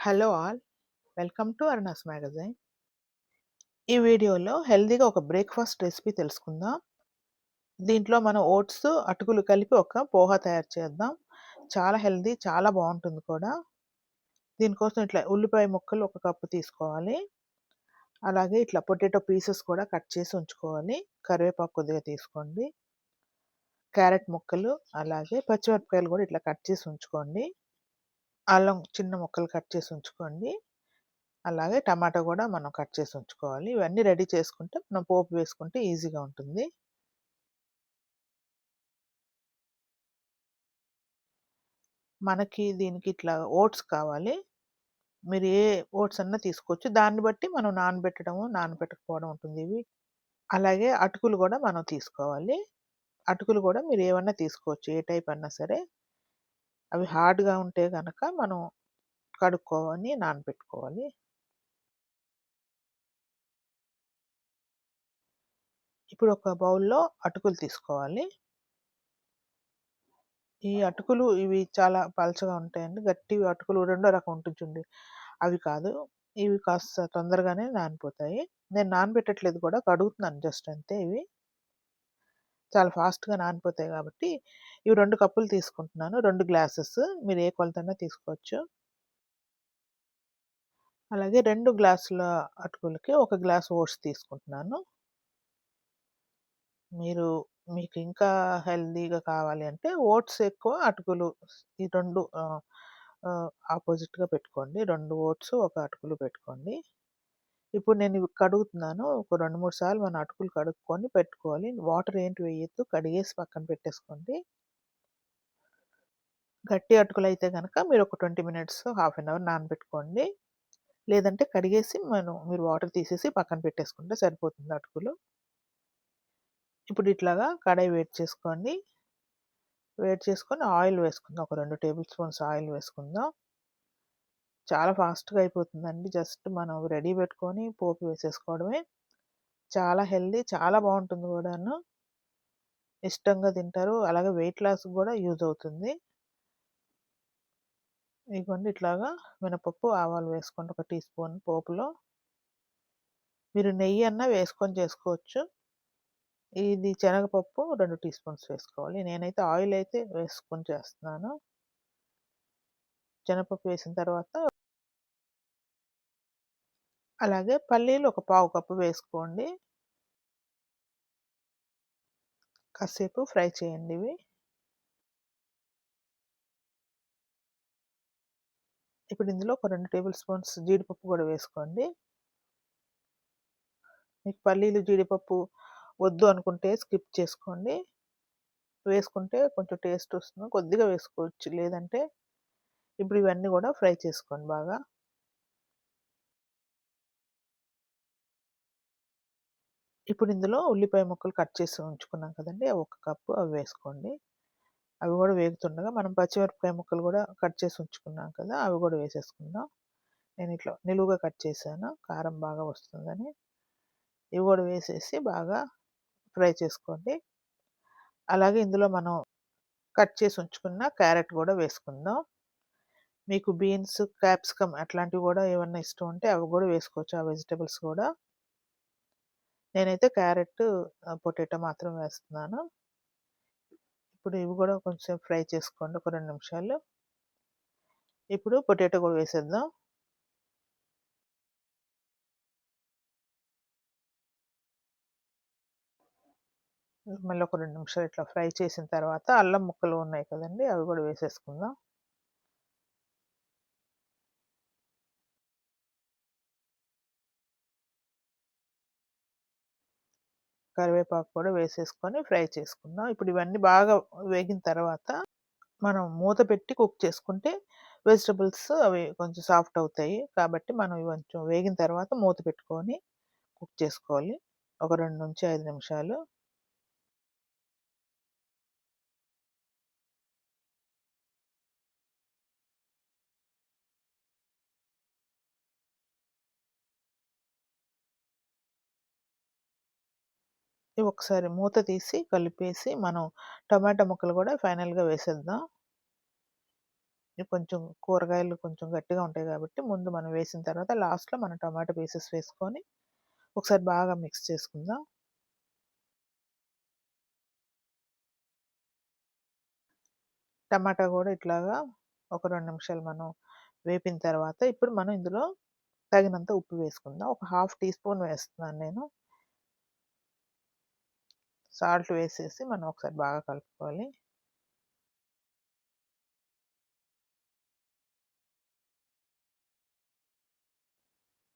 Hello all welcome to Aruna's magazine ఈ వీడియోలో హెల్దీగా ఒక బ్రేక్ఫాస్ట్ రెసిపీ తెలుసుకుందాం. దీంట్లో మనం ఓట్స్ అటుకులు కలిపి ఒక పోహా తయారు చేద్దాం. చాలా హెల్దీ చాలా బాగుంటుంది కూడా. దీనికోసం ఇట్లా ఉల్లిపాయ ముక్కలు ఒక కప్పు తీసుకోవాలి. అలాగే ఇట్లా పొటాటో పీసెస్ కూడా కట్ చేసి ఉంచుకోవాలి. కరివేపాకు కొద్దిగా తీసుకోండి. క్యారెట్ ముక్కలు అలాగే పచ్చిమిరపకాయలు కూడా ఇట్లా కట్ చేసి ఉంచుకోండి. అల్లం చిన్న ముక్కలు కట్ చేసి ఉంచుకోండి. అలాగే టమాటా కూడా మనం కట్ చేసి ఉంచుకోవాలి. ఇవన్నీ రెడీ చేసుకుంటే మనం పోపు వేసుకుంటే ఈజీగా ఉంటుంది. మనకి దీనికి ఇట్లా ఓట్స్ కావాలి. మీరు ఏ ఓట్స్ అన్నా తీసుకోవచ్చు. దాన్ని బట్టి మనం నానబెట్టడము నానబెట్టకపోవడం ఉంటుంది ఇవి. అలాగే అటుకులు కూడా మనం తీసుకోవాలి. అటుకులు కూడా మీరు ఏమన్నా తీసుకోవచ్చు. ఏ టైప్ అన్నా సరే. అవి హార్డ్గా ఉంటే కనుక మనం కడుక్కోవని నానబెట్టుకోవాలి. ఇప్పుడు ఒక బౌల్లో అటుకులు తీసుకోవాలి. ఈ అటుకులు ఇవి చాలా పలచగా ఉంటాయండి. గట్టి అటుకులు రెండో రకం ఉంటుంది అవి కాదు. ఇవి కాస్త తొందరగానే నానిపోతాయి. నేను నానబెట్టట్లేదు కూడా. కడుగుతున్నాను జస్ట్ అంతే ఇవి. చాలా ఫాస్ట్గా నానిపోతాయి కాబట్టి ఇవి రెండు కప్పులు తీసుకుంటున్నాను. రెండు గ్లాసెస్. మీరు ఏ కొలతన్నా తీసుకోవచ్చు. అలాగే రెండు గ్లాసుల అటుకులకి ఒక గ్లాస్ ఓట్స్ తీసుకుంటున్నాను. మీరు మీకు ఇంకా హెల్దీగా కావాలి అంటే ఓట్స్ ఎక్కువ అటుకులు ఈ రెండు ఆపోజిట్గా పెట్టుకోండి. రెండు ఓట్స్ ఒక అటుకులు పెట్టుకోండి. ఇప్పుడు నేను ఇవి కడుగుతున్నాను. ఒక రెండు మూడు సార్లు మన అటుకులు కడుక్కొని పెట్టుకోవాలి. వాటర్ ఏంటి వేయద్దు. కడిగేసి పక్కన పెట్టేసుకోండి. గట్టి అటుకులు అయితే కనుక మీరు ఒక twenty minutes half an hour నానబెట్టుకోండి. లేదంటే కడిగేసి మనం మీరు వాటర్ తీసేసి పక్కన పెట్టేసుకుంటే సరిపోతుంది అటుకులు. ఇప్పుడు ఇట్లాగా కడాయి వేడి చేసుకోండి. వేడి చేసుకొని ఆయిల్ వేసుకుందాం. ఒక రెండు టేబుల్ స్పూన్స్ ఆయిల్ వేసుకుందాం. చాలా ఫాస్ట్గా అయిపోతుందండి. జస్ట్ మనం రెడీ పెట్టుకొని పోపు వేసేసుకోవడమే. చాలా హెల్దీ చాలా బాగుంటుంది కూడాను. ఇష్టంగా తింటారు. అలాగే వెయిట్ లాస్ కూడా యూజ్ అవుతుంది. ఇదిగోండి ఇట్లాగా మినపప్పు ఆవాలు వేసుకోండి ఒక టీ స్పూన్ పోపులో. మీరు నెయ్యి అన్నా వేసుకొని చేసుకోవచ్చు. ఇది శనగపప్పు రెండు టీ స్పూన్స్ వేసుకోవాలి. నేనైతే ఆయిల్ అయితే వేసుకొని చేస్తున్నాను. శనగపప్పు వేసిన తర్వాత అలాగే పల్లీలు ఒక పావు కప్పు వేసుకోండి. కాసేపు ఫ్రై చేయండి ఇవి. ఇప్పుడు ఇందులో ఒక రెండు టేబుల్ స్పూన్స్ జీడిపప్పు కూడా వేసుకోండి. మీకు పల్లీలు జీడిపప్పు వద్దు అనుకుంటే స్కిప్ చేసుకోండి. వేసుకుంటే కొంచెం టేస్ట్ వస్తుంది. కొద్దిగా వేసుకోవచ్చు. లేదంటే ఇప్పుడు ఇవన్నీ కూడా ఫ్రై చేసుకోండి బాగా. ఇప్పుడు ఇందులో ఉల్లిపాయ ముక్కలు కట్ చేసి ఉంచుకున్నాం కదండి అవి ఒక కప్పు అవి వేసుకోండి. అవి కూడా వేగుతుండగా మనం పచ్చిమిరపకాయ ముక్కలు కూడా కట్ చేసి ఉంచుకున్నాం కదా అవి కూడా వేసేసుకుందాం. నేను ఇట్లా నిలువుగా కట్ చేశాను కారం బాగా వస్తుందని. ఇవి కూడా వేసేసి బాగా ఫ్రై చేసుకోండి. అలాగే ఇందులో మనం కట్ చేసి ఉంచుకున్న క్యారెట్ కూడా వేసుకుందాం. మీకు బీన్స్ క్యాప్సికమ్ అట్లాంటివి కూడా ఏమన్నా ఇష్టం ఉంటే అవి కూడా వేసుకోవచ్చు ఆ వెజిటబుల్స్ కూడా. నేనైతే క్యారెట్ పొటాటో మాత్రం వేస్తున్నాను. ఇప్పుడు ఇవి కూడా కొంచెం ఫ్రై చేసుకోండి ఒక రెండు నిమిషాలు. ఇప్పుడు పొటాటో కూడా వేసేద్దాం. మళ్ళీ ఒక రెండు నిమిషాలు ఇట్లా ఫ్రై చేసిన తర్వాత అల్లం ముక్కలు ఉన్నాయి కదండి అవి కూడా వేసేసుకుందాం. కరివేపాకు కూడా వేసేసుకొని ఫ్రై చేసుకుందాం. ఇప్పుడు ఇవన్నీ బాగా వేగిన తర్వాత మనం మూత పెట్టి కుక్ చేసుకుంటే వెజిటబుల్స్ అవి కొంచెం సాఫ్ట్ అవుతాయి. కాబట్టి మనం కొంచెం వేగిన తర్వాత మూత పెట్టుకొని కుక్ చేసుకోవాలి. ఒక రెండు నుంచి ఐదు నిమిషాలు ఒకసారి మూత తీసి కలిపేసి మనం టమాటా ముక్కలు కూడా ఫైనల్గా వేసేద్దాం కొంచెం కూరగాయలు కొంచెం గట్టిగా ఉంటాయి కాబట్టి ముందు మనం వేసిన తర్వాత లాస్ట్‌లో మనం టమాటో పీసెస్ వేసుకొని ఒకసారి బాగా మిక్స్ చేసుకుందాం. టమాటా కూడా ఇట్లాగా ఒక రెండు నిమిషాలు మనం వేపిన తర్వాత ఇప్పుడు మనం ఇందులో తగినంత ఉప్పు వేసుకుందాం. ఒక హాఫ్ టీ స్పూన్ వేస్తున్నాను నేను. సాల్ట్ వేసేసి మనం ఒకసారి బాగా కలుపుకోవాలి.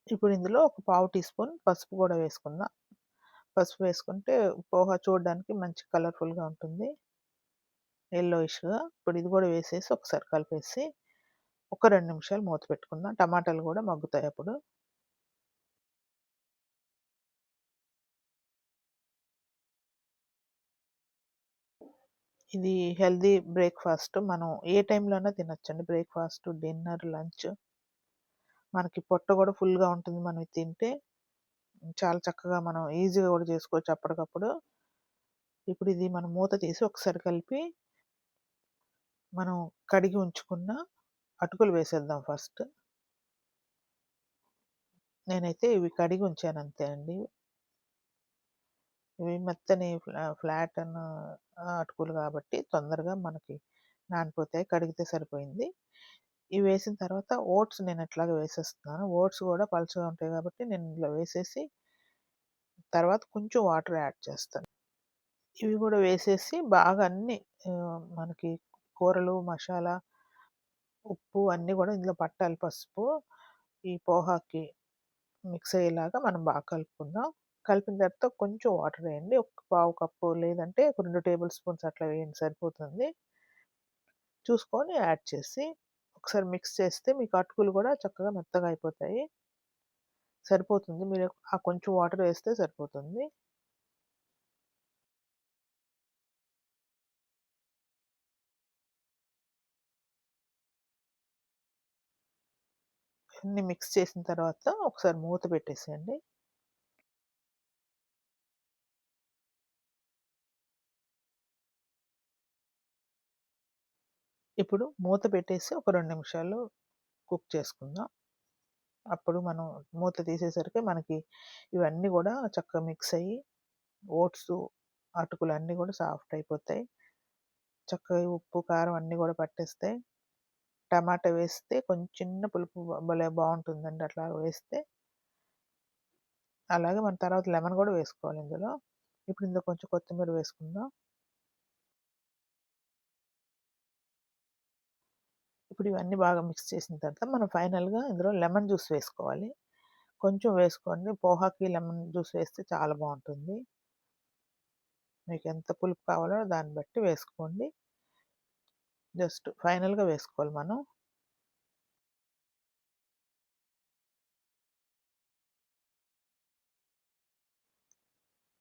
ఇప్పుడు ఇందులో ఒక పావు టీ స్పూన్ పసుపు కూడా వేసుకుందాం. పసుపు వేసుకుంటే పోహా చూడడానికి మంచి కలర్‌ఫుల్‌గా ఉంటుంది. ఎల్లోయిష్గా ఇప్పుడు ఇది కూడా వేసేసి ఒకసారి కలిపేసి ఒక రెండు నిమిషాలు మూత పెట్టుకుందాం. టమాటాలు కూడా మగ్గుతాయి అప్పుడు. ఇది హెల్దీ బ్రేక్‌ఫాస్ట్. మనం ఏ టైంలో అయినా తినొచ్చండి. Breakfast, dinner, lunch. మనకి పొట్ట కూడా ఫుల్‌గా ఉంటుంది మనం తింటే. చాలా చక్కగా మనం ఈజీగా కూడా చేసుకోవచ్చు అప్పటికప్పుడు. ఇప్పుడు ఇది మనం మూత తీసి ఒకసారి కలిపి మనం కడిగి ఉంచుకున్న అటుకులు వేసేద్దాం ఫస్ట్. నేనైతే ఇవి కడిగి ఉంచాను అంతే అండి. ఇవి మెత్తని ఫ్లాట్ అన్ అటుకులు కాబట్టి తొందరగా మనకి నానిపోతాయి. కడిగితే సరిపోయింది. ఇవి వేసిన తర్వాత ఓట్స్ నేను ఎట్లాగో వేసేస్తున్నాను. ఓట్స్ కూడా పలుచగా ఉంటాయి కాబట్టి నేను ఇలా వేసేసి తర్వాత కొంచెం వాటర్ యాడ్ చేస్తాను. ఇవి కూడా వేసేసి బాగా అన్ని మనకి కూరలు, మసాలా, ఉప్పు అన్నీ కూడా ఇందులో పట్టాలి పసుపు. ఈ పోహాకి మిక్స్ అయ్యేలాగా మనం బాగా కలుపుకుందాం. కలిపిన తర్వాత కొంచెం వాటర్ వేయండి. ఒక పావు కప్పు లేదంటే ఒక రెండు టేబుల్ స్పూన్స్ అట్లా వేయండి సరిపోతుంది. చూసుకొని యాడ్ చేసి ఒకసారి మిక్స్ చేస్తే మీకు అటుకులు కూడా చక్కగా మెత్తగా అయిపోతాయి. సరిపోతుంది. మీరు ఆ కొంచెం వాటర్ వేస్తే సరిపోతుంది. అన్నీ మిక్స్ చేసిన తర్వాత ఒకసారి మూత పెట్టేసేయండి. ఇప్పుడు మూత పెట్టేసి ఒక రెండు నిమిషాలు కుక్ చేసుకుందాం. అప్పుడు మనం మూత తీసేసరికి మనకి ఇవన్నీ కూడా చక్కగా మిక్స్ అయ్యి ఓట్స్ అటుకులు అన్నీ కూడా సాఫ్ట్ అయిపోతాయి. చక్కగా ఉప్పు, కారం అన్నీ కూడా పట్టేస్తాయి. టమాటా వేస్తే కొంచెం చిన్న పులుపు భలే బాగుంటుందండి అట్లా వేస్తే. అలాగే మన తర్వాత లెమన్ కూడా వేసుకోవాలి ఇందులో. ఇప్పుడు ఇందులో కొంచెం కొత్తిమీర వేసుకుందాం. ఇప్పుడు ఇవన్నీ బాగా మిక్స్ చేసిన తర్వాత మనం ఫైనల్‌గా ఇందులో లెమన్ జ్యూస్ వేసుకోవాలి. కొంచెం వేసుకోండి. పోహాకి లెమన్ జ్యూస్ వేస్తే చాలా బాగుంటుంది మీకు ఎంత పులుపు కావాలో దాన్ని బట్టి వేసుకోండి. జస్ట్ ఫైనల్‌గా వేసుకోవాలి మనం.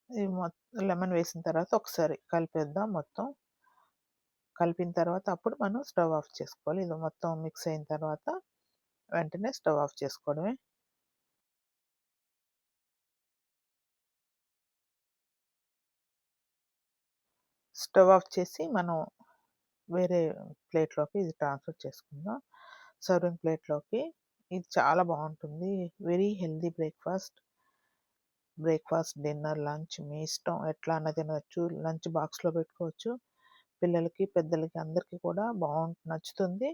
ఈ లెమన్ వేసిన తర్వాత ఒకసారి కలిపేద్దాం మొత్తం. కలిపిన తర్వాత అప్పుడు మనం స్టవ్ ఆఫ్ చేసుకోవాలి. ఇది మొత్తం మిక్స్ అయిన తర్వాత వెంటనే స్టవ్ ఆఫ్ చేసుకోవడమే. స్టవ్ ఆఫ్ చేసి మనం వేరే ప్లేట్‌లోకి ఇది ట్రాన్స్‌ఫర్ చేసుకుందాం. సర్వింగ్ ప్లేట్‌లోకి. ఇది చాలా బాగుంటుంది very healthy breakfast. Breakfast, dinner, lunch మీ ఇష్టం. ఎట్లా అన్న తినొచ్చు. లంచ్ బాక్స్‌లో పెట్టుకోవచ్చు. పిల్లలకి, పెద్దలకి అందరికీ కూడా బాగుంటు నచ్చుతుంది.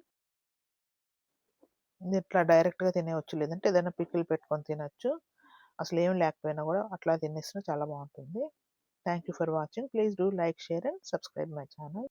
ఇట్లా డైరెక్ట్‌గా తినేవచ్చు లేదంటే ఏదైనా పికిల్ పెట్టుకొని తినొచ్చు. అసలు ఏం లేకపోయినా కూడా అట్లా తినేసినా చాలా బాగుంటుంది thank you for watching. Please do like, share and subscribe my channel.